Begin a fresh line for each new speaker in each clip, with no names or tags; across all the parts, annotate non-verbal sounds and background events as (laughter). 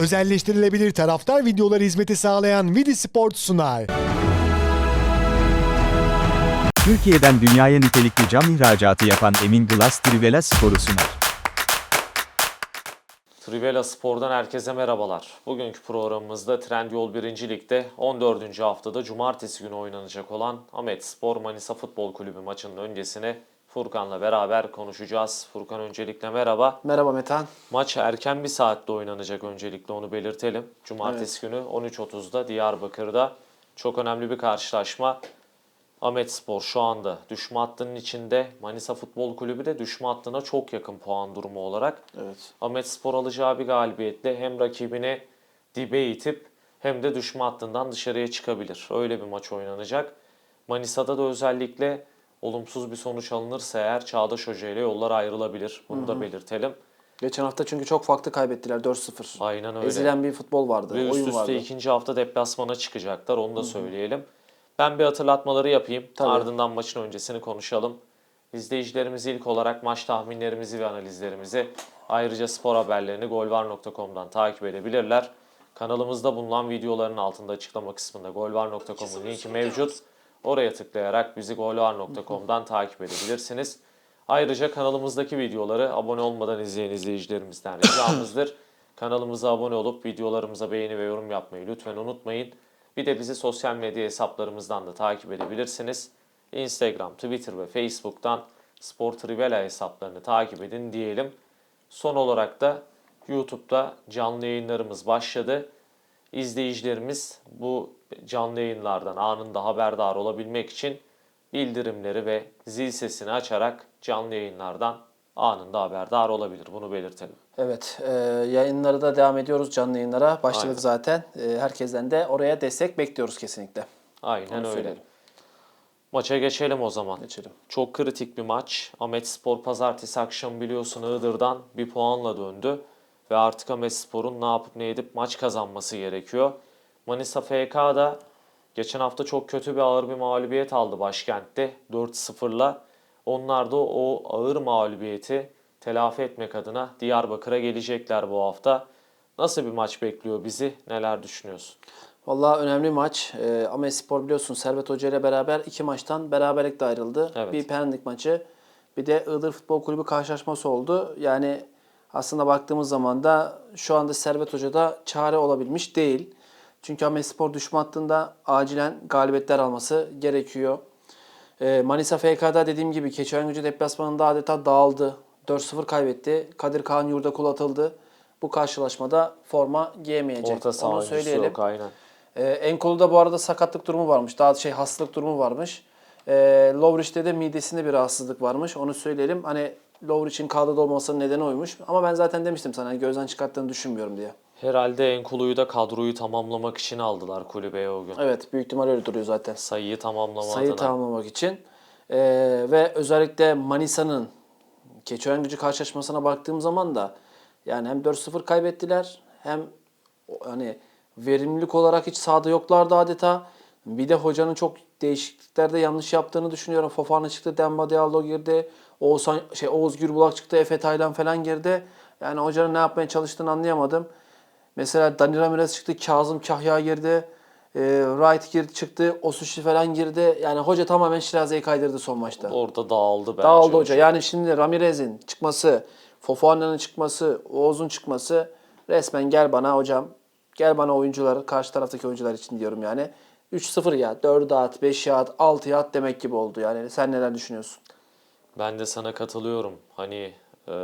Özelleştirilebilir taraftar videoları hizmeti sağlayan Vidi Sport sunar.
Türkiye'den dünyaya nitelikli cam ihracatı yapan Emin Glass Trivela Spor'u sunar.
Trivela Spor'dan herkese merhabalar. Bugünkü programımızda Trendyol 1. Lig'de 14. haftada cumartesi günü oynanacak olan Ahmet Spor Manisa Futbol Kulübü maçının öncesine Furkan'la beraber konuşacağız. Furkan öncelikle merhaba.
Merhaba Metehan.
Maç erken bir saatte oynanacak öncelikle onu belirtelim. Cumartesi günü 13.30'da Diyarbakır'da çok önemli bir karşılaşma. Ahmet Spor şu anda düşme hattının içinde. Manisa Futbol Kulübü de düşme hattına çok yakın puan durumu olarak.
Evet.
Ahmet Spor alacağı bir galibiyetle hem rakibini dibe itip hem de düşme hattından dışarıya çıkabilir. Öyle bir maç oynanacak. Manisa'da da özellikle olumsuz bir sonuç alınırsa eğer Çağdaş Hoca ile yollar ayrılabilir. Bunu da belirtelim.
Geçen hafta çünkü çok farklı kaybettiler 4-0.
Aynen öyle.
Ezilen bir futbol vardı,
Ve üst
oyun
üste
vardı.
ikinci hafta deplasmana çıkacaklar. Onu da söyleyelim. Ben bir hatırlatmaları yapayım.
Tabii.
Ardından maçın öncesini konuşalım. İzleyicilerimiz ilk olarak maç tahminlerimizi ve analizlerimizi ayrıca spor haberlerini golvar.com'dan takip edebilirler. Kanalımızda bulunan videoların altında açıklama kısmında golvar.com'un linki mevcut. Oraya tıklayarak bizi golvar.com'dan takip edebilirsiniz. Ayrıca kanalımızdaki videoları abone olmadan izleyen izleyicilerimizden ricamızdır. (coughs) Kanalımıza abone olup videolarımıza beğeni ve yorum yapmayı lütfen unutmayın. Bir de bizi sosyal medya hesaplarımızdan da takip edebilirsiniz. Instagram, Twitter ve Facebook'tan Spor Trivela hesaplarını takip edin diyelim. Son olarak da YouTube'da canlı yayınlarımız başladı. İzleyicilerimiz bu canlı yayınlardan anında haberdar olabilmek için bildirimleri ve zil sesini açarak canlı yayınlardan anında haberdar olabilir. Bunu belirtelim.
Evet, e, yayınları da devam ediyoruz canlı yayınlara. Başladık
Aynen.
zaten. E, herkesten de oraya destek bekliyoruz kesinlikle.
Aynen
Onu
öyle.
söyleyelim.
Maça geçelim o zaman.
Geçelim.
Çok kritik bir maç. Ahmet Spor pazartesi akşam biliyorsun Iğdır'dan bir puanla döndü. Ve artık Ahmet Spor'un ne yapıp ne edip maç kazanması gerekiyor. Manisa FK da geçen hafta çok kötü bir ağır bir mağlubiyet aldı başkentte 4-0'la. Onlar da o ağır mağlubiyeti telafi etmek adına Diyarbakır'a gelecekler bu hafta. Nasıl bir maç bekliyor bizi? Neler düşünüyorsun?
Vallahi önemli maç. E, Ahmet Spor biliyorsun Servet Hoca ile beraber iki maçtan beraberlikle ayrıldı.
Evet.
Bir Pendik maçı, bir de Iğdır Futbol Kulübü karşılaşması oldu. Yani aslında baktığımız zaman da şu anda Servet Hoca da çare olabilmiş değil. Çünkü Ahmet Spor düşme hattında acilen galibiyetler alması gerekiyor. E, Manisa FK'da dediğim gibi Keçiörengucu deplasmanında adeta dağıldı. 4-0 kaybetti. Kadir Kaan Yurdakul atıldı. Bu karşılaşmada forma giyemeyecek.
Orta saha
Onu söyleyelim.
yok aynen.
Ee, Enkolu'da bu arada sakatlık durumu varmış. Daha şey hastalık durumu varmış. Ee, Lovrich'te de midesinde bir rahatsızlık varmış. Onu söyleyelim. Hani Lovrich'in kadroda olmasının nedeni oymuş. Ama ben zaten demiştim sana hani gözden çıkarttığını düşünmüyorum diye.
Herhalde Enkulu'yu da kadroyu tamamlamak için aldılar kulübeye o gün.
Evet büyük ihtimal öyle duruyor zaten.
Sayıyı tamamlama
Sayı
adına.
tamamlamak için. Ee, ve özellikle Manisa'nın Keçiören gücü karşılaşmasına baktığım zaman da yani hem 4-0 kaybettiler hem hani verimlilik olarak hiç sahada yoklardı adeta. Bir de hocanın çok değişikliklerde yanlış yaptığını düşünüyorum. Fofana çıktı, Demba Diallo girdi. Oğuzhan, şey, Oğuz Gürbulak çıktı, Efe Taylan falan girdi. Yani hocanın ne yapmaya çalıştığını anlayamadım. Mesela Dani Ramirez çıktı, Kazım Kahya girdi. E, Wright girdi çıktı, Osushi falan girdi. Yani hoca tamamen Şiraze'yi kaydırdı son maçta.
Orada dağıldı bence.
Dağıldı hoca. Yani şimdi Ramirez'in çıkması, Fofana'nın çıkması, Oğuz'un çıkması resmen gel bana hocam. Gel bana oyuncular, karşı taraftaki oyuncular için diyorum yani. 3-0 ya, 4'e at, 5'e at, 6'ya at demek gibi oldu yani. Sen neler düşünüyorsun?
Ben de sana katılıyorum. Hani e,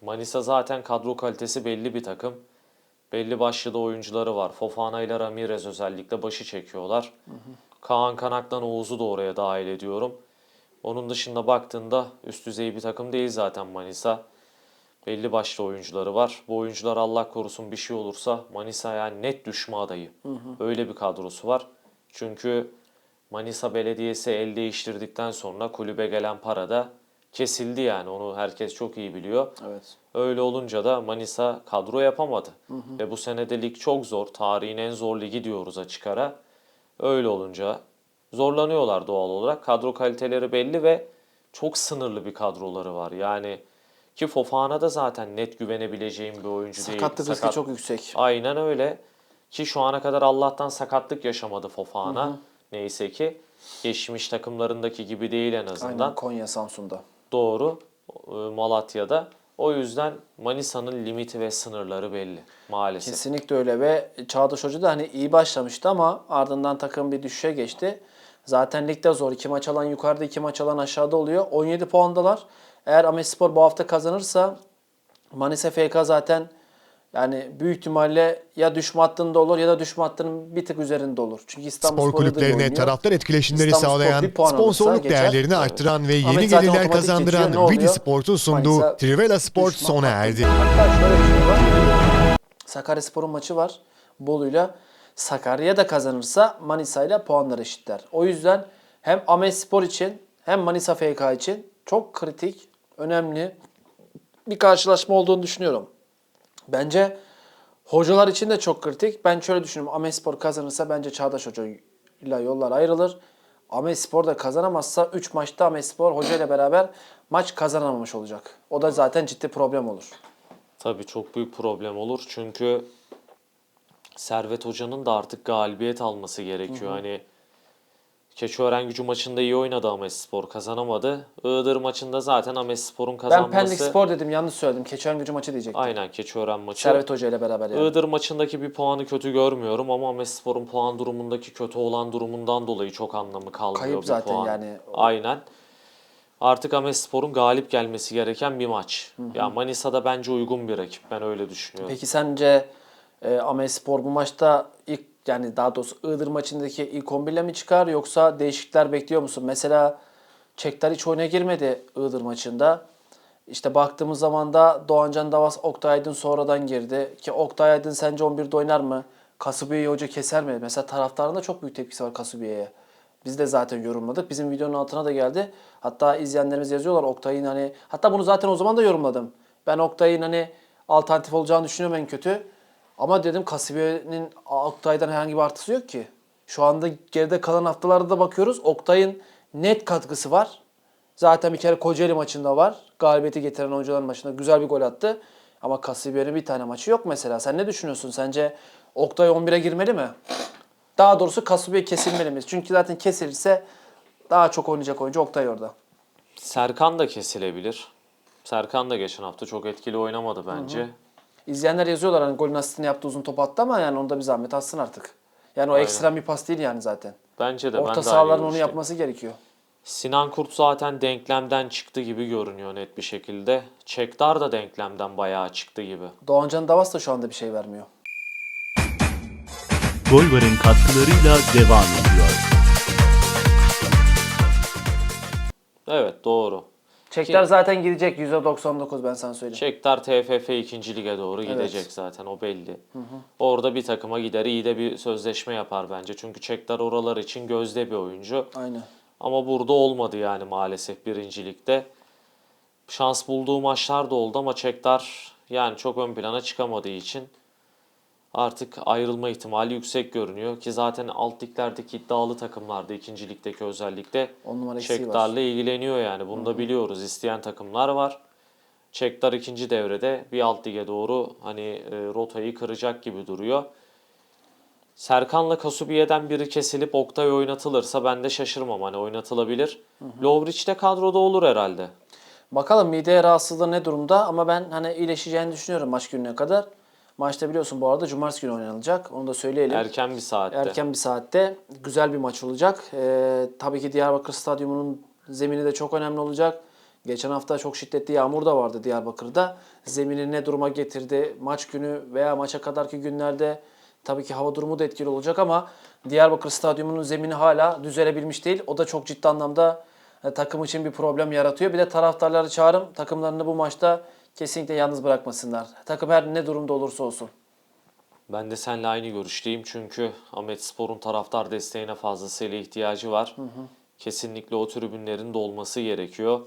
Manisa zaten kadro kalitesi belli bir takım. Belli başlı da oyuncuları var. Fofana ile Ramirez özellikle başı çekiyorlar. Kaan Kanak'tan Oğuz'u da oraya dahil ediyorum. Onun dışında baktığında üst düzey bir takım değil zaten Manisa. Belli başlı oyuncuları var. Bu oyuncular Allah korusun bir şey olursa Manisa yani net düşme adayı. Öyle bir kadrosu var. Çünkü Manisa Belediyesi el değiştirdikten sonra kulübe gelen para da kesildi yani. Onu herkes çok iyi biliyor.
Evet.
Öyle olunca da Manisa kadro yapamadı. Ve bu sene de lig çok zor. Tarihin en zor ligi diyoruz açık ara. Öyle olunca zorlanıyorlar doğal olarak. Kadro kaliteleri belli ve çok sınırlı bir kadroları var. Yani Ki Fofana da zaten net güvenebileceğim bir oyuncu değil.
Sakatlık riski çok yüksek.
Aynen öyle. Ki şu ana kadar Allah'tan sakatlık yaşamadı Fofana. Neyse ki geçmiş takımlarındaki gibi değil en azından.
Aynen Konya, Samsun'da.
Doğru. e, Malatya'da. O yüzden Manisa'nın limiti ve sınırları belli maalesef.
Kesinlikle öyle ve Çağdaş Hoca da hani iyi başlamıştı ama ardından takım bir düşüşe geçti. Zaten ligde zor. İki maç alan yukarıda, iki maç alan aşağıda oluyor. 17 puandalar. Eğer Amespor bu hafta kazanırsa Manisa FK zaten yani büyük ihtimalle ya düşme hattında olur ya da düşme hattının bir tık üzerinde olur. Çünkü İstanbul
Spor kulüplerine taraftar etkileşimleri
İstanbul Spor
sağlayan,
alırsa
sponsorluk
geçer.
değerlerini arttıran ve yeni
Ahmet
gelirler kazandıran? Vidi Sport'un sunduğu
Manisa
Trivela Sport sona erdi.
Şey var. Sakaryaspor'un maçı var. Bolu'yla. Sakarya da kazanırsa Manisa ile puanlar eşitler. O yüzden hem Amespor için hem Manisa FK için çok kritik, önemli bir karşılaşma olduğunu düşünüyorum. Bence hocalar için de çok kritik. Ben şöyle düşünüyorum. Amespor kazanırsa bence Çağdaş Hoca ile yollar ayrılır. Amespor da kazanamazsa 3 maçta Amespor hoca ile beraber maç kazanamamış olacak. O da zaten ciddi problem olur.
Tabii çok büyük problem olur. Çünkü Servet Hoca'nın da artık galibiyet alması gerekiyor. Hani Keçiören gücü maçında iyi oynadı Amesspor kazanamadı. Iğdır maçında zaten Amesspor'un
Ben
kazanması...
Pendik Spor dedim yanlış söyledim. Keçiören gücü maçı diyecektim.
Aynen Keçiören maçı.
Servet Hoca ile beraber yani.
Iğdır maçındaki bir puanı kötü görmüyorum ama Amesspor'un puan durumundaki kötü olan durumundan dolayı çok anlamı kalmıyor
Kayıp
bir
zaten
puan.
yani.
Aynen. Artık Amesspor'un galip gelmesi gereken bir maç. Ya Manisa'da bence uygun bir rakip. Ben öyle düşünüyorum.
Peki sence e, Amespor bu maçta yani daha doğrusu Iğdır maçındaki ilk 11 ile mi çıkar yoksa değişiklikler bekliyor musun? Mesela Çekler hiç oyuna girmedi Iğdır maçında. İşte baktığımız zaman da Doğancan Davas Oktay Aydın sonradan girdi. Ki Oktay Aydın sence 11'de oynar mı? Kasubiye'yi hoca keser mi? Mesela taraftarın da çok büyük tepkisi var Kasubiye'ye. Biz de zaten yorumladık. Bizim videonun altına da geldi. Hatta izleyenlerimiz yazıyorlar Oktay'ın hani hatta bunu zaten o zaman da yorumladım. Ben Oktay'ın hani alternatif olacağını düşünüyorum en kötü. Ama dedim Kasibiye'nin Oktay'dan herhangi bir artısı yok ki. Şu anda geride kalan haftalarda da bakıyoruz. Oktay'ın net katkısı var. Zaten bir kere Kocaeli maçında var. Galibiyeti getiren oyuncuların maçında güzel bir gol attı. Ama Kasibiye'nin bir tane maçı yok mesela. Sen ne düşünüyorsun? Sence Oktay 11'e girmeli mi? Daha doğrusu Kasubiye kesilmeli mi? Çünkü zaten kesilirse daha çok oynayacak oyuncu Oktay orada.
Serkan da kesilebilir. Serkan da geçen hafta çok etkili oynamadı bence.
İzleyenler yazıyorlar hani golün asistini yaptı uzun top attı ama yani onda bir zahmet atsın artık. Yani o
Aynen.
ekstrem bir pas değil yani zaten.
Bence de ben
Orta
aynı
sahaların onu yapması gerekiyor.
Sinan Kurt zaten denklemden çıktı gibi görünüyor net bir şekilde. Çekdar da denklemden bayağı çıktı gibi.
Doğancan Davas da şu anda bir şey vermiyor.
Golvar'ın katkılarıyla devam ediyor.
Evet doğru.
Çekler zaten gidecek %99 ben sana söyleyeyim.
Çekdar TFF 2. lige doğru gidecek zaten o belli. Orada bir takıma gider iyi de bir sözleşme yapar bence. Çünkü Çekdar oralar için gözde bir oyuncu.
Aynen.
Ama burada olmadı yani maalesef birincilikte. Şans bulduğu maçlar da oldu ama Çekdar yani çok ön plana çıkamadığı için artık ayrılma ihtimali yüksek görünüyor ki zaten alt liglerdeki iddialı takımlarda ikinci ligdeki özellikle. Çekdar'la ilgileniyor yani. Bunu da biliyoruz. İsteyen takımlar var. Çekdar ikinci devrede bir alt lige doğru hani e, rotayı kıracak gibi duruyor. Serkan'la Kasubiye'den biri kesilip Oktay oynatılırsa ben de şaşırmam. Hani oynatılabilir. Lovric de kadroda olur herhalde.
Bakalım mide rahatsızlığı ne durumda ama ben hani iyileşeceğini düşünüyorum maç gününe kadar. Maçta biliyorsun bu arada cumartesi günü oynanacak. Onu da söyleyelim.
Erken bir saatte.
Erken bir saatte güzel bir maç olacak. Ee, tabii ki Diyarbakır Stadyumu'nun zemini de çok önemli olacak. Geçen hafta çok şiddetli yağmur da vardı Diyarbakır'da. Zemini ne duruma getirdi? Maç günü veya maça kadarki günlerde tabii ki hava durumu da etkili olacak ama Diyarbakır Stadyumu'nun zemini hala düzelebilmiş değil. O da çok ciddi anlamda e, takım için bir problem yaratıyor. Bir de taraftarları çağırım takımlarını bu maçta kesinlikle yalnız bırakmasınlar. Takım her ne durumda olursa olsun.
Ben de seninle aynı görüşteyim çünkü Ahmet Spor'un taraftar desteğine fazlasıyla ihtiyacı var. Kesinlikle o tribünlerin de olması gerekiyor.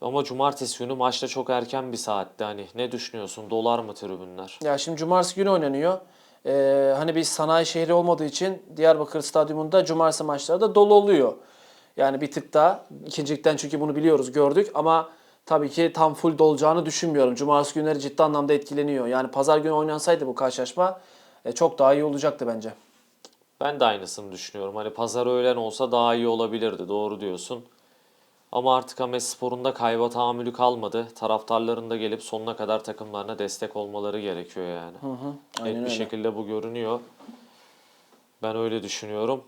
Ama cumartesi günü maçta çok erken bir saatte hani ne düşünüyorsun? Dolar mı tribünler?
Ya şimdi cumartesi günü oynanıyor. Ee, hani bir sanayi şehri olmadığı için Diyarbakır Stadyumunda cumartesi maçları da dolu oluyor. Yani bir tık daha ikincilikten çünkü bunu biliyoruz gördük ama tabii ki tam full dolacağını düşünmüyorum. Cumartesi günleri ciddi anlamda etkileniyor. Yani pazar günü oynansaydı bu karşılaşma e, çok daha iyi olacaktı bence.
Ben de aynısını düşünüyorum. Hani pazar öğlen olsa daha iyi olabilirdi. Doğru diyorsun. Ama artık Ames Spor'un da kayba tahammülü kalmadı. Taraftarların da gelip sonuna kadar takımlarına destek olmaları gerekiyor yani.
aynen
Net bir
öyle.
şekilde bu görünüyor. Ben öyle düşünüyorum.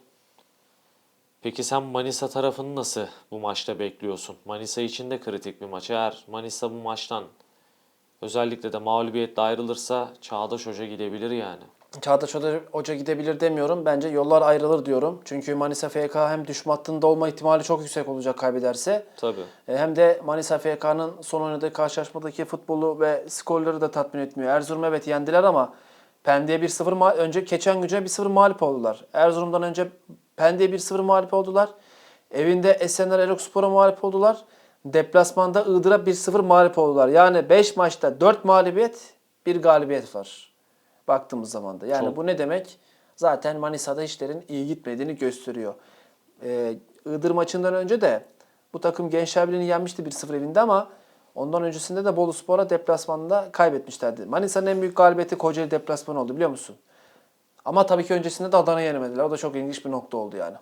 Peki sen Manisa tarafını nasıl bu maçta bekliyorsun? Manisa için de kritik bir maç. Eğer Manisa bu maçtan özellikle de mağlubiyetle ayrılırsa Çağdaş Hoca gidebilir yani.
Çağdaş Hoca, gidebilir demiyorum. Bence yollar ayrılır diyorum. Çünkü Manisa FK hem düşme hattında olma ihtimali çok yüksek olacak kaybederse.
Tabii.
E, Hem de Manisa FK'nın son oynadığı karşılaşmadaki futbolu ve skorları da tatmin etmiyor. Erzurum evet yendiler ama Pendik'e 1-0 ma- önce geçen güce 1-0 mağlup oldular. Erzurum'dan önce Pendik'e 1-0 mağlup oldular. Evinde Esenler Erokspor'a mağlup oldular. Deplasmanda Iğdır'a 1-0 mağlup oldular. Yani 5 maçta 4 mağlubiyet, 1 galibiyet var. Baktığımız zaman da. Yani
Çok.
bu ne demek? Zaten Manisa'da işlerin iyi gitmediğini gösteriyor. Ee, Iğdır maçından önce de bu takım Gençler Birliği'ni yenmişti 1-0 evinde ama ondan öncesinde de Bolu Spor'a deplasmanda kaybetmişlerdi. Manisa'nın en büyük galibiyeti Kocaeli deplasmanı oldu biliyor musun? Ama tabii ki öncesinde de Adana'yı yenemediler. O da çok ilginç bir nokta oldu yani.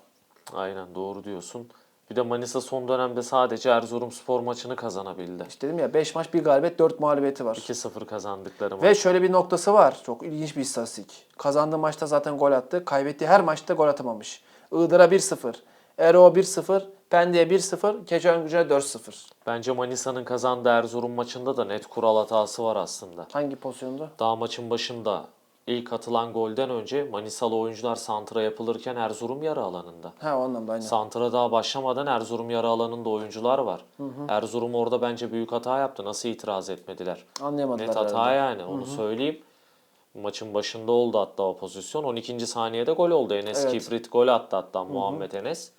Aynen doğru diyorsun. Bir de Manisa son dönemde sadece Erzurumspor maçını kazanabildi.
İşte dedim ya 5 maç 1 galibiyet 4 mağlubiyeti var.
2-0 kazandıkları maç.
Ve şöyle bir noktası var. Çok ilginç bir istatistik. Kazandığı maçta zaten gol attı. Kaybettiği her maçta gol atamamış. Iğdır'a 1-0. Ero 1-0. Pendik'e 1-0. Keçiören'e 4-0.
Bence Manisa'nın kazandığı Erzurum maçında da net kural hatası var aslında.
Hangi pozisyonda?
Daha maçın başında ilk atılan golden önce Manisalı oyuncular santra yapılırken Erzurum yarı alanında.
Ha o anlamda aynen.
Santra daha başlamadan Erzurum yarı alanında oyuncular var. Erzurum orada bence büyük hata yaptı. Nasıl itiraz etmediler?
Anlayamadılar
Net hata
herhalde.
yani onu söyleyeyim. Maçın başında oldu hatta o pozisyon. 12. saniyede gol oldu. Enes
Evet.
Kiprit gol attı hatta Muhammed Enes.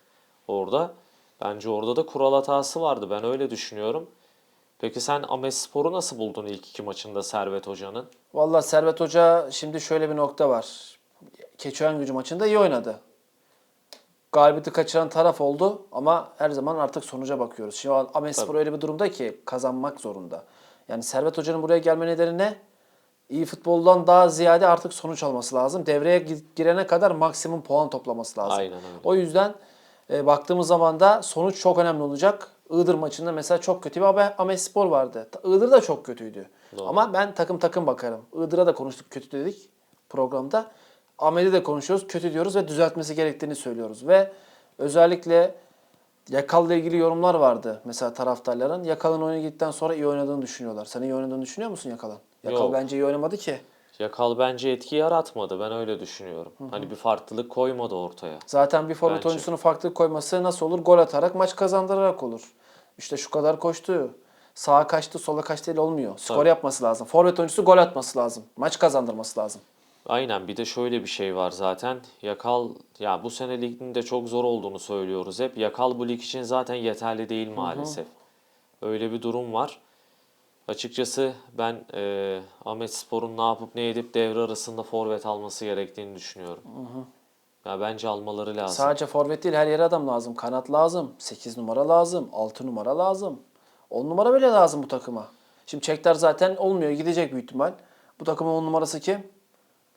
Orada. Bence orada da kural hatası vardı. Ben öyle düşünüyorum. Peki sen Amespor'u nasıl buldun ilk iki maçında Servet Hoca'nın?
Vallahi Servet Hoca şimdi şöyle bir nokta var. Keçiören gücü maçında iyi oynadı. Galibiyeti kaçıran taraf oldu ama her zaman artık sonuca bakıyoruz. Şimdi Amespor öyle bir durumda ki kazanmak zorunda. Yani Servet Hoca'nın buraya gelme nedeni ne? İyi futboldan daha ziyade artık sonuç alması lazım. Devreye gi- girene kadar maksimum puan toplaması lazım.
Aynen öyle.
O yüzden e, baktığımız zaman da sonuç çok önemli olacak. Iğdır maçında mesela çok kötü bir Abe- Amespor vardı. Iğdır da çok kötüydü.
Doğru.
Ama ben takım takım bakarım. Iğdır'a da konuştuk kötü dedik programda. Ahmet'i de konuşuyoruz. Kötü diyoruz ve düzeltmesi gerektiğini söylüyoruz. Ve özellikle Yakal'la ilgili yorumlar vardı mesela taraftarların. Yakal'ın oyuna gittikten sonra iyi oynadığını düşünüyorlar. Sen iyi oynadığını düşünüyor musun Yakal'ın? Yakal
Yok.
bence iyi oynamadı ki.
Yakal bence etki yaratmadı. Ben öyle düşünüyorum. Hani bir farklılık koymadı ortaya.
Zaten bir forvet oyuncusunun farklı koyması nasıl olur? Gol atarak, maç kazandırarak olur. İşte şu kadar koştu. Sağa kaçtı, sola kaçtı ile olmuyor. Skor
Tabii.
yapması lazım. Forvet oyuncusu gol atması lazım. Maç kazandırması lazım.
Aynen bir de şöyle bir şey var zaten. Yakal ya bu sene ligin de çok zor olduğunu söylüyoruz hep. Yakal bu lig için zaten yeterli değil maalesef. Öyle bir durum var. Açıkçası ben e, Ahmet Spor'un ne yapıp ne edip devre arasında forvet alması gerektiğini düşünüyorum. Ya bence almaları lazım.
Sadece forvet değil her yere adam lazım. Kanat lazım. 8 numara lazım. 6 numara lazım. 10 numara bile lazım bu takıma. Şimdi Çekler zaten olmuyor. Gidecek büyük ihtimal. Bu takımın 10 numarası kim?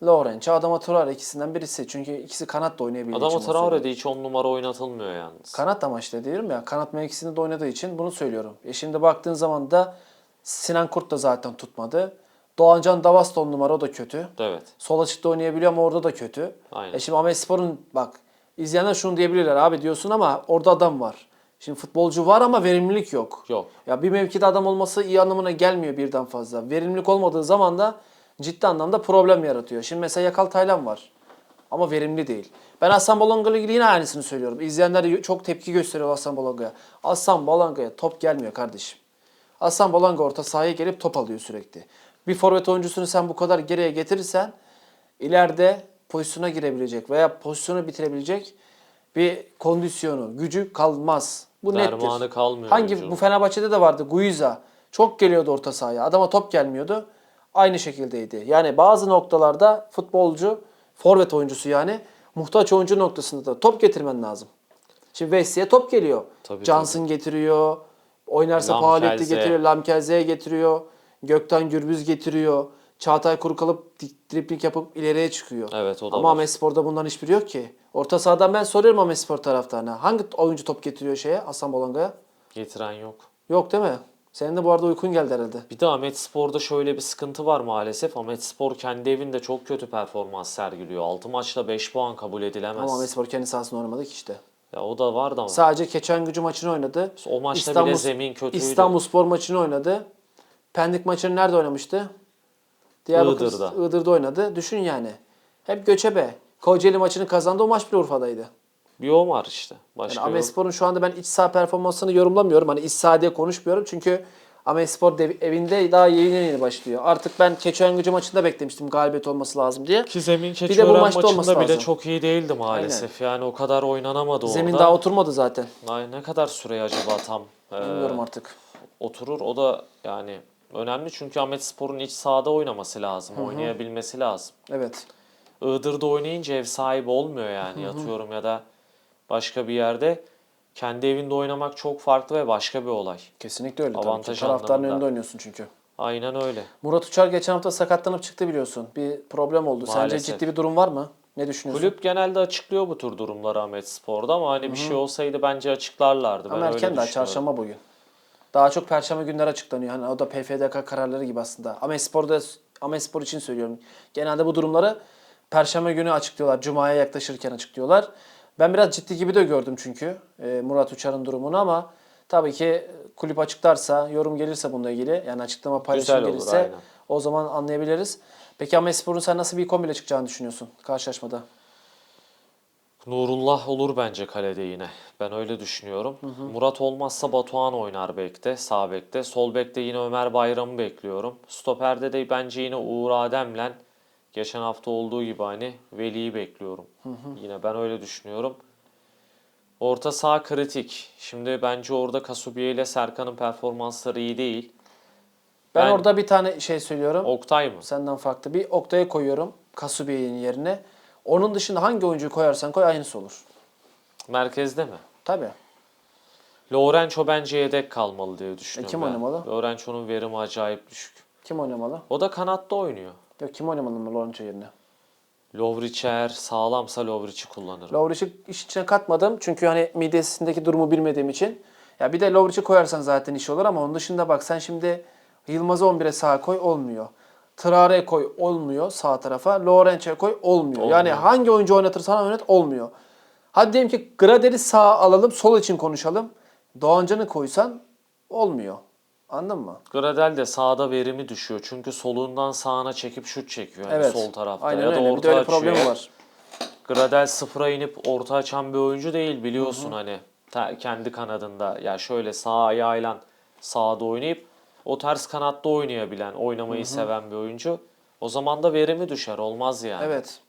Lawrence, Adama Traore ikisinden birisi. Çünkü ikisi kanat da oynayabildiği
Adama Traore'de hiç on numara oynatılmıyor yalnız.
Kanat amaçlı diyorum ya. Kanat mevkisinde de oynadığı için bunu söylüyorum. E şimdi baktığın zaman da Sinan Kurt da zaten tutmadı. Doğancan Davas da on numara o da kötü.
Evet.
Sol açıkta oynayabiliyor ama orada da kötü.
Aynen.
E şimdi Ahmet Spor'un bak izleyenler şunu diyebilirler abi diyorsun ama orada adam var. Şimdi futbolcu var ama verimlilik yok.
Yok.
Ya bir mevkide adam olması iyi anlamına gelmiyor birden fazla. Verimlilik olmadığı zaman da ciddi anlamda problem yaratıyor. Şimdi mesela Yakal Taylan var. Ama verimli değil. Ben Aslan Bolonga ile ilgili yine aynısını söylüyorum. İzleyenler çok tepki gösteriyor Aslan Bolonga'ya. Aslan Bolonga'ya top gelmiyor kardeşim. Aslan Bolonga orta sahaya gelip top alıyor sürekli. Bir forvet oyuncusunu sen bu kadar geriye getirirsen ileride pozisyona girebilecek veya pozisyonu bitirebilecek bir kondisyonu, gücü kalmaz. Bu
Dermanı
nettir.
kalmıyor
Hangi
oyuncunun.
bu Fenerbahçe'de de vardı Guiza. Çok geliyordu orta sahaya. Adama top gelmiyordu. Aynı şekildeydi. Yani bazı noktalarda futbolcu, forvet oyuncusu yani muhtaç oyuncu noktasında da top getirmen lazım. Şimdi Vessi'ye top geliyor.
Tabii,
Johnson getiriyor. Oynarsa faaliyetli getiriyor. Lamkelze'ye getiriyor. Gökten Gürbüz getiriyor. Çağatay Kuru kalıp dik- dripling yapıp ileriye çıkıyor.
Evet, o da
Ama. Amespor'da bunların hiçbiri yok ki. Orta sahadan ben soruyorum Amespor taraftarına. Hangi oyuncu top getiriyor şeye Hasan Bolanga'ya?
Getiren yok.
Yok değil mi? Senin de bu arada uykun geldi herhalde.
Bir de Ahmet Spor'da şöyle bir sıkıntı var maalesef. Ahmet Spor kendi evinde çok kötü performans sergiliyor. 6 maçta 5 puan kabul edilemez.
Ama Amespor kendi sahasında oynamadı ki işte.
Ya o da vardı ama.
Sadece geçen gücü maçını oynadı.
O maçta bile zemin kötüydü.
İstanbul Spor maçını oynadı. Pendik maçını nerede oynamıştı? Diyarbakır,
Iğdır'da.
Iğdır'da oynadı. Düşün yani. Hep göçebe. Kocaeli maçını kazandı. O maç bile Urfa'daydı.
Bir o var işte. Başka
Yani. Amespor'un şu anda ben iç saha performansını yorumlamıyorum. Hani iç saha diye konuşmuyorum. Çünkü Amespor dev- evinde daha yeni yeni başlıyor. Artık ben Keçiören gücü maçında beklemiştim galibiyet olması lazım diye.
Ki zemin
Bir de bu
Keçiören
maçta olması
maçında bile
lazım.
çok iyi değildi maalesef. Yani o kadar oynanamadı
Zemin
orada.
daha oturmadı zaten.
Ay, ne kadar süre acaba tam e,
Bilmiyorum artık.
oturur. O da yani önemli çünkü Ahmet Spor'un iç sahada oynaması lazım. Oynayabilmesi lazım.
Evet.
Iğdır'da oynayınca ev sahibi olmuyor yani yatıyorum ya da başka bir yerde. Kendi evinde oynamak çok farklı ve başka bir olay.
Kesinlikle öyle. tabii.
Avantaj
Taraftarın
anlamında.
önünde oynuyorsun çünkü.
Aynen öyle.
Murat Uçar geçen hafta sakatlanıp çıktı biliyorsun. Bir problem oldu. Sence
Maalesef.
ciddi bir durum var mı? Ne düşünüyorsun?
Kulüp genelde açıklıyor bu tür durumları Ahmet Spor'da ama hani bir şey olsaydı bence açıklarlardı. Ben
Ama
öyle
erken daha çarşamba bugün. Daha çok perşembe günler açıklanıyor. Hani o da PFDK kararları gibi aslında. Amespor'da Amespor için söylüyorum. Genelde bu durumları perşembe günü açıklıyorlar. Cuma'ya yaklaşırken açıklıyorlar. Ben biraz ciddi gibi de gördüm çünkü e, Murat Uçar'ın durumunu ama tabii ki kulüp açıklarsa, yorum gelirse bununla ilgili yani açıklama paylaşım
olur,
gelirse
aynen.
o zaman anlayabiliriz. Peki Amespor'un sen nasıl bir kombiyle çıkacağını düşünüyorsun karşılaşmada?
Nurullah olur bence kalede yine. Ben öyle düşünüyorum. Murat olmazsa Batuhan oynar bekte, sağ bekte. Sol bekte yine Ömer Bayram'ı bekliyorum. Stoper'de de bence yine Uğur Adem'le geçen hafta olduğu gibi hani Veli'yi bekliyorum. Yine ben öyle düşünüyorum. Orta saha kritik. Şimdi bence orada Kasubiye ile Serkan'ın performansları iyi değil.
Ben,
Ben-
orada bir tane şey söylüyorum.
Oktay mı?
Senden farklı. Bir Oktay'ı koyuyorum Kasubiye'nin yerine. Onun dışında hangi oyuncuyu koyarsan koy aynısı olur.
Merkezde mi?
Tabii.
Lorenzo bence yedek kalmalı diye düşünüyorum.
E, kim
ben.
oynamalı?
Lorenzo'nun verimi acayip düşük.
Kim oynamalı?
O da kanatta oynuyor.
Yok kim oynamalı mı Lorenzo yerine?
Lovric eğer sağlamsa Lovric'i kullanırım.
Lovric'i iş içine katmadım. Çünkü hani midesindeki durumu bilmediğim için. Ya bir de Lovric'i koyarsan zaten iş olur ama onun dışında bak sen şimdi Yılmaz'ı 11'e sağa koy olmuyor. Traore koy olmuyor sağ tarafa. Lorenzo'ya koy olmuyor. Yani
Olmuyor.
hangi oyuncu oynatırsan oynat olmuyor. Hadi diyelim ki Grader'i sağa alalım sol için konuşalım. Doğancan'ı koysan olmuyor. Anladın mı?
Gradel de sağda verimi düşüyor. Çünkü solundan sağına çekip şut çekiyor. Yani
Evet.
sol tarafta.
Aynen
ya da
öyle. Bir
orta
de öyle
açıyor.
problemi var.
Gradel sıfıra inip orta açan bir oyuncu değil biliyorsun hani. Ta- kendi kanadında ya şöyle sağ ayağıyla sağda oynayıp o ters kanatta oynayabilen, oynamayı seven bir oyuncu. O zaman da verimi düşer. Olmaz yani.
Evet.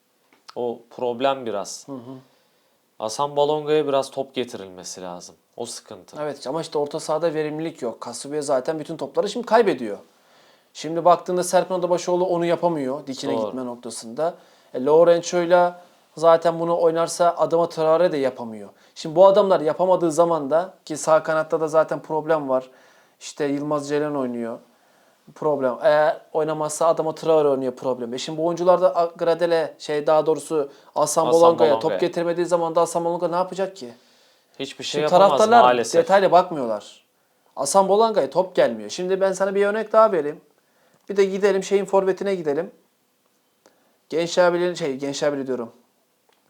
O problem biraz. Hasan Balonga'ya biraz top getirilmesi lazım. O sıkıntı.
Evet ama işte orta sahada verimlilik yok. Kasubiye zaten bütün topları şimdi kaybediyor. Şimdi baktığında Serkan Odabaşoğlu onu yapamıyor dikine
Doğru.
gitme noktasında. E, Lorenzo'yla zaten bunu oynarsa adama Traore de yapamıyor. Şimdi bu adamlar yapamadığı zaman da ki sağ kanatta da zaten problem var. İşte Yılmaz Ceylan oynuyor. Problem. Eğer oynamazsa adama Traore oynuyor problem. E şimdi bu oyuncular da Gradele şey daha doğrusu Hasan Bolonga'ya top getirmediği zaman da Bolonga ne yapacak ki?
Hiçbir şey
Şimdi
yapamaz
taraftarlar
maalesef.
detaylı bakmıyorlar. Hasan Bolanga'ya top gelmiyor. Şimdi ben sana bir örnek daha vereyim. Bir de gidelim şeyin forvetine gidelim. Gençler Birliği'nin şey Gençler Birliği diyorum.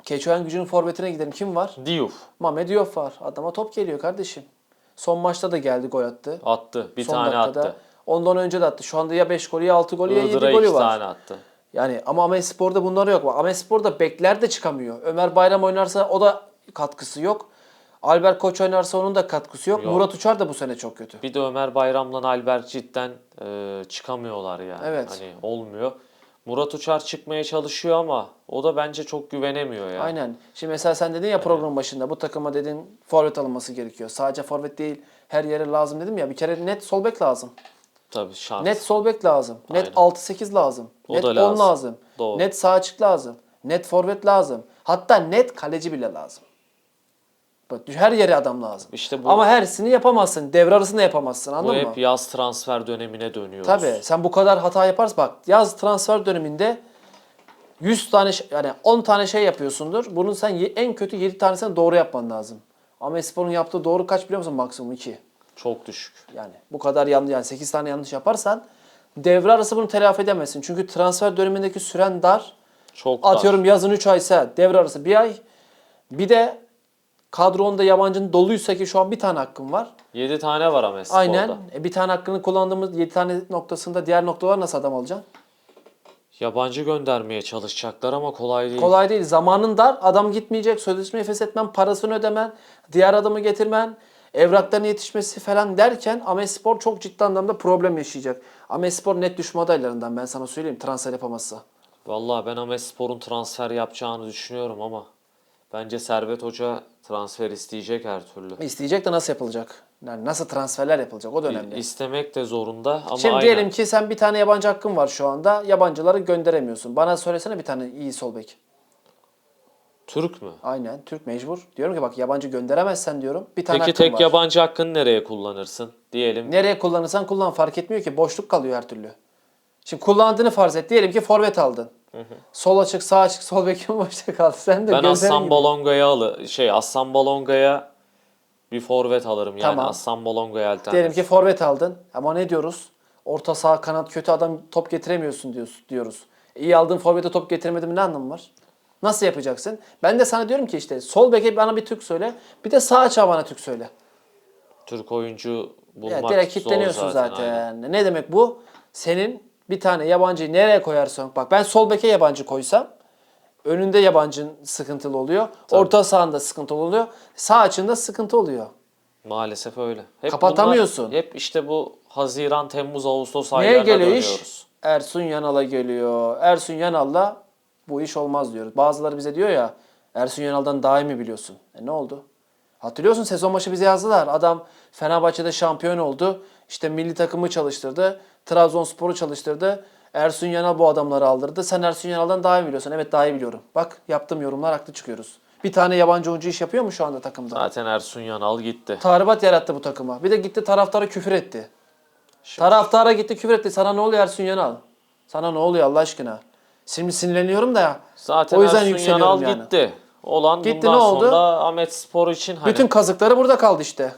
Keçiören gücünün forvetine gidelim. Kim var?
Diouf
Mehmet Diop var. Adama top geliyor kardeşim. Son maçta da geldi gol attı.
attı. Bir
Son
tane
dakikada.
attı.
Ondan önce de attı. Şu anda ya 5 golü ya 6 golü ya 7
Iğdır'a
golü var.
tane attı.
Yani ama Amespor'da bunlar yok. Amespor'da bekler de çıkamıyor. Ömer Bayram oynarsa o da katkısı yok. Albert Koç oynarsa onun da katkısı yok.
Yok.
Murat Uçar da bu sene çok kötü.
Bir de Ömer Bayram'la Albert cidden e, çıkamıyorlar yani.
Evet.
Hani olmuyor. Murat Uçar çıkmaya çalışıyor ama o da bence çok güvenemiyor ya.
Aynen. Şimdi mesela sen dedin ya program başında bu takıma dedin forvet alınması gerekiyor. Sadece forvet değil her yere lazım dedim ya. Bir kere net sol bek lazım.
Tabii şans.
Net sol bek lazım. Net
Aynen.
6-8 lazım.
O
net
da
10
lazım.
lazım.
Doğru.
Net sağ açık lazım. Net forvet lazım. Hatta net kaleci bile lazım. Bak, her yere adam lazım.
İşte bu-
Ama hersini yapamazsın. Devre arasında yapamazsın
Bu
anladın mı?
hep yaz transfer dönemine dönüyoruz.
Tabii sen bu kadar hata yaparsın bak yaz transfer döneminde 100 tane yani 10 tane şey yapıyorsundur. Bunun sen en kötü 7 tanesini doğru yapman lazım. Ama Espor'un yaptığı doğru kaç biliyor musun? Maksimum 2.
Çok düşük.
Yani bu kadar yanlış yani 8 tane yanlış yaparsan devre arası bunu telafi edemezsin. Çünkü transfer dönemindeki süren dar.
Çok dar.
Atıyorum yazın 3 aysa devre arası 1 ay. Bir de kadronda yabancının doluysa ki şu an bir tane hakkım var.
7 tane var ama.
Aynen. E, bir tane hakkını kullandığımız 7 tane noktasında diğer noktalar nasıl adam alacaksın?
Yabancı göndermeye çalışacaklar ama kolay değil.
Kolay değil. Zamanın dar. Adam gitmeyecek. Sözleşmeyi feshetmen, parasını ödemen, diğer adamı getirmen, evrakların yetişmesi falan derken Amespor çok ciddi anlamda problem yaşayacak. Amespor net düşme adaylarından ben sana söyleyeyim transfer yapamazsa.
Vallahi ben Amespor'un transfer yapacağını düşünüyorum ama bence Servet Hoca transfer isteyecek her türlü.
İsteyecek de nasıl yapılacak? Yani nasıl transferler yapılacak o da önemli.
İstemek de zorunda ama
Şimdi
aynen.
diyelim ki sen bir tane yabancı hakkın var şu anda. Yabancıları gönderemiyorsun. Bana söylesene bir tane iyi sol bek.
Türk mü?
Aynen. Türk mecbur. Diyorum ki bak yabancı gönderemezsen diyorum. Bir tane
Peki
hakkın
tek
var.
yabancı hakkını nereye kullanırsın? Diyelim
Nereye kullanırsan kullan fark etmiyor ki. Boşluk kalıyor her türlü. Şimdi kullandığını farz et. Diyelim ki forvet aldın. Sol açık, sağ açık, sol bekin boşta kaldı. Sen de
ben Aslan. Balonga'ya alı şey Aslan Balonga'ya bir forvet alırım yani
Tamam.
Aslan Balonga'ya alternatif.
Diyelim ki forvet aldın. Ama ne diyoruz? Orta saha kanat kötü adam top getiremiyorsun diyoruz. diyoruz. İyi aldığın forvete top getiremedin ne anlamı var? Nasıl yapacaksın? Ben de sana diyorum ki işte sol beke bana bir Türk söyle. Bir de sağ açığa bana Türk söyle.
Türk oyuncu bulmak
Ya direkt
zor zaten.
zaten.
aynen.
Ne demek bu? Senin bir tane yabancıyı nereye koyarsan bak ben sol beke yabancı koysam önünde yabancın sıkıntılı oluyor. Orta sahanda sıkıntılı oluyor. Sağ açığında sıkıntı oluyor.
Maalesef öyle. Hep
Kapatamıyorsun.
bunlar- hep işte bu Haziran, Temmuz, Ağustos
Neye
aylarına
geliyor
dönüyoruz.
iş? Ersun Yanal'a geliyor. Ersun Yanal'la bu iş olmaz diyoruz. Bazıları bize diyor ya Ersun Yanal'dan daha iyi mi biliyorsun? E ne oldu? Hatırlıyorsun sezon başı bize yazdılar. Adam Fenerbahçe'de şampiyon oldu. İşte milli takımı çalıştırdı. Trabzonspor'u çalıştırdı. Ersun Yanal bu adamları aldırdı. Sen Ersun Yanal'dan daha iyi biliyorsun. Evet daha iyi biliyorum. Bak yaptığım yorumlar haklı çıkıyoruz. Bir tane yabancı oyuncu iş yapıyor mu şu anda takımda?
Zaten Ersun Yanal gitti.
Tahribat yarattı bu takıma. Bir de gitti taraftara küfür etti. Taraftara gitti küfür etti. Sana ne oluyor Ersun Yanal? Sana ne oluyor Allah aşkına? Şimdi sinirleniyorum da ya.
Zaten
o yüzden
Ersun
yükseliyorum
Yanal
yani.
gitti. Olan
Gitti,
bundan
ne oldu?
sonra Ahmet Spor için hani
Bütün kazıkları burada kaldı işte.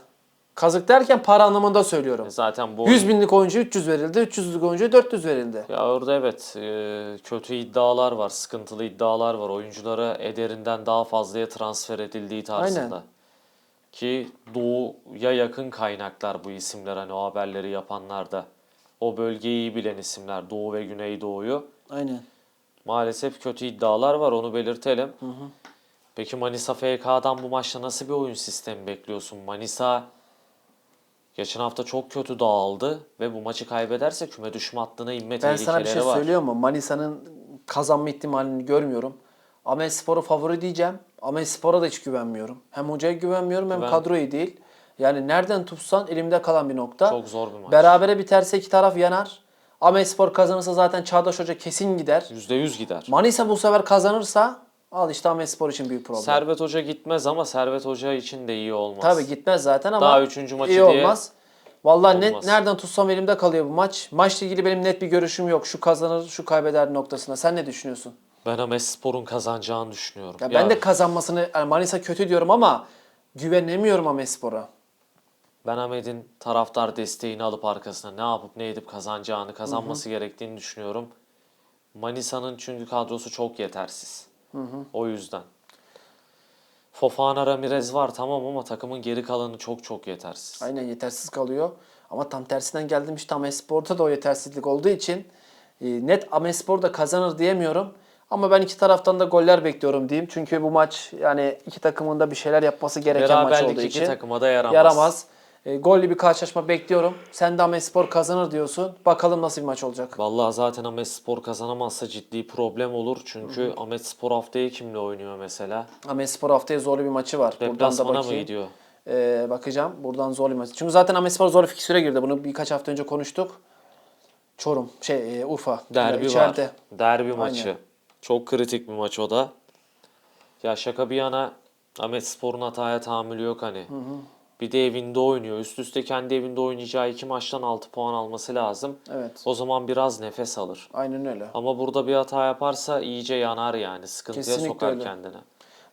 Kazık derken para anlamında söylüyorum.
zaten bu
100 binlik oyuncu 300 verildi. 300'lük oyuncuya 400 verildi.
Ya orada evet e, kötü iddialar var, sıkıntılı iddialar var. Oyunculara ederinden daha fazlaya transfer edildiği tarzında.
Aynen.
Ki doğuya yakın kaynaklar bu isimler hani o haberleri yapanlar da. O bölgeyi iyi bilen isimler Doğu ve Güneydoğu'yu.
Aynen.
Maalesef kötü iddialar var onu belirtelim. Peki Manisa FK'dan bu maçta nasıl bir oyun sistemi bekliyorsun? Manisa geçen hafta çok kötü dağıldı ve bu maçı kaybederse küme düşme hattına inme
Ben
tehlikeleri
sana bir şey
var.
söylüyor mu? Manisa'nın kazanma ihtimalini görmüyorum. Amespor'u favori diyeceğim. Amespor'a da hiç güvenmiyorum. Hem hocaya güvenmiyorum hem
Güven-
kadro iyi değil. Yani nereden tutsan elimde kalan bir nokta.
Çok zor bir maç.
Berabere biterse iki taraf yanar. Amespor kazanırsa zaten Çağdaş Hoca kesin gider.
%100 gider.
Manisa bu sefer kazanırsa al işte Amespor için büyük problem.
Servet Hoca gitmez ama Servet Hoca için de iyi olmaz.
Tabii gitmez zaten ama
Daha üçüncü maçı
iyi
diye
olmaz. Vallahi
olmaz.
nereden tutsam elimde kalıyor bu maç. Maçla ilgili benim net bir görüşüm yok. Şu kazanır, şu kaybeder noktasında. Sen ne düşünüyorsun?
Ben Amespor'un kazanacağını düşünüyorum.
Ya ben de kazanmasını yani Manisa kötü diyorum ama güvenemiyorum Amespor'a.
ben Ahmet'in taraftar desteğini alıp arkasına ne yapıp ne edip kazanacağını, kazanması gerektiğini düşünüyorum. Manisa'nın çünkü kadrosu çok yetersiz. O yüzden. Fofana Ramirez var tamam ama takımın geri kalanı çok çok yetersiz.
Aynen yetersiz kalıyor. Ama tam tersinden geldim işte Amespor'da da o yetersizlik olduğu için e, net Amespor da kazanır diyemiyorum. Ama ben iki taraftan da goller bekliyorum diyeyim. Çünkü bu maç yani iki takımın da bir şeyler yapması gereken maç
Beraberlik
olduğu
iki
için.
takıma da yaramaz.
Yaramaz. E, gollü bir karşılaşma bekliyorum. Sen de Amespor kazanır diyorsun. Bakalım nasıl bir maç olacak.
Vallahi zaten Amesporkazanamazsa ciddi problem olur. Çünkü AmesporAhmetspor kimle oynuyor mesela?
Amespor haftaya zorlu bir maçı var. Buradan da
Deplasmana mı
bakayım.
gidiyor?
Ee, bakacağım. Buradan zor bir maç. Çünkü zaten Amespor zor bir fikstüre girdi. Bunu birkaç hafta önce konuştuk. Çorum, şey e, Urfa.
Derbi
İçeride.
var. Derbi maçı. Çok kritik bir maç o da. Ya şaka bir yana Ahmet Spor'un hataya tahammülü yok hani. Bir de evinde oynuyor. Üst üste kendi evinde oynayacağı iki maçtan 6 puan alması lazım.
Evet.
O zaman biraz nefes alır.
Aynen öyle.
Ama burada bir hata yaparsa iyice yanar yani. Sıkıntıya
Kesinlikle
sokar
öyle.
kendini.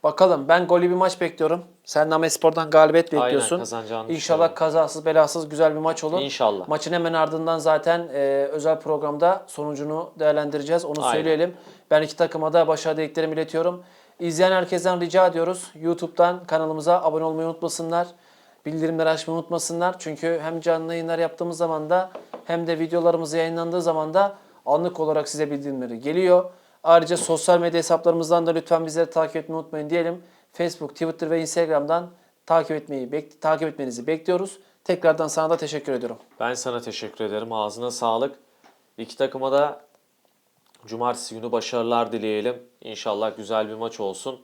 Bakalım ben golü bir maç bekliyorum. Sen de Amespor'dan galibiyet
Aynen,
bekliyorsun.
kazanacağını
İnşallah kazasız belasız güzel bir maç olur.
İnşallah.
Maçın hemen ardından zaten e, özel programda sonucunu değerlendireceğiz. Onu
Aynen.
söyleyelim. Ben iki takıma da başarı dileklerimi iletiyorum. İzleyen herkesten rica ediyoruz. YouTube'dan kanalımıza abone olmayı unutmasınlar. Bildirimleri açmayı unutmasınlar. Çünkü hem canlı yayınlar yaptığımız zaman da hem de videolarımız yayınlandığı zaman da anlık olarak size bildirimleri geliyor. Ayrıca sosyal medya hesaplarımızdan da lütfen bizleri takip etmeyi unutmayın diyelim. Facebook, Twitter ve Instagram'dan takip etmeyi bek- takip etmenizi bekliyoruz. Tekrardan sana da teşekkür ediyorum.
Ben sana teşekkür ederim. Ağzına sağlık. İki takıma da cumartesi günü başarılar dileyelim. İnşallah güzel bir maç olsun.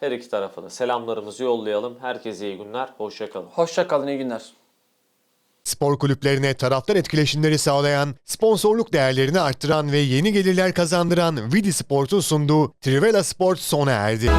Her iki tarafa da selamlarımızı yollayalım. Herkese iyi günler. Hoşçakalın.
Hoşça kalın, iyi günler.
Spor kulüplerine taraftar etkileşimleri sağlayan, sponsorluk değerlerini arttıran ve yeni gelirler kazandıran Vidi Sport'un sunduğu Trivela Sport sona erdi.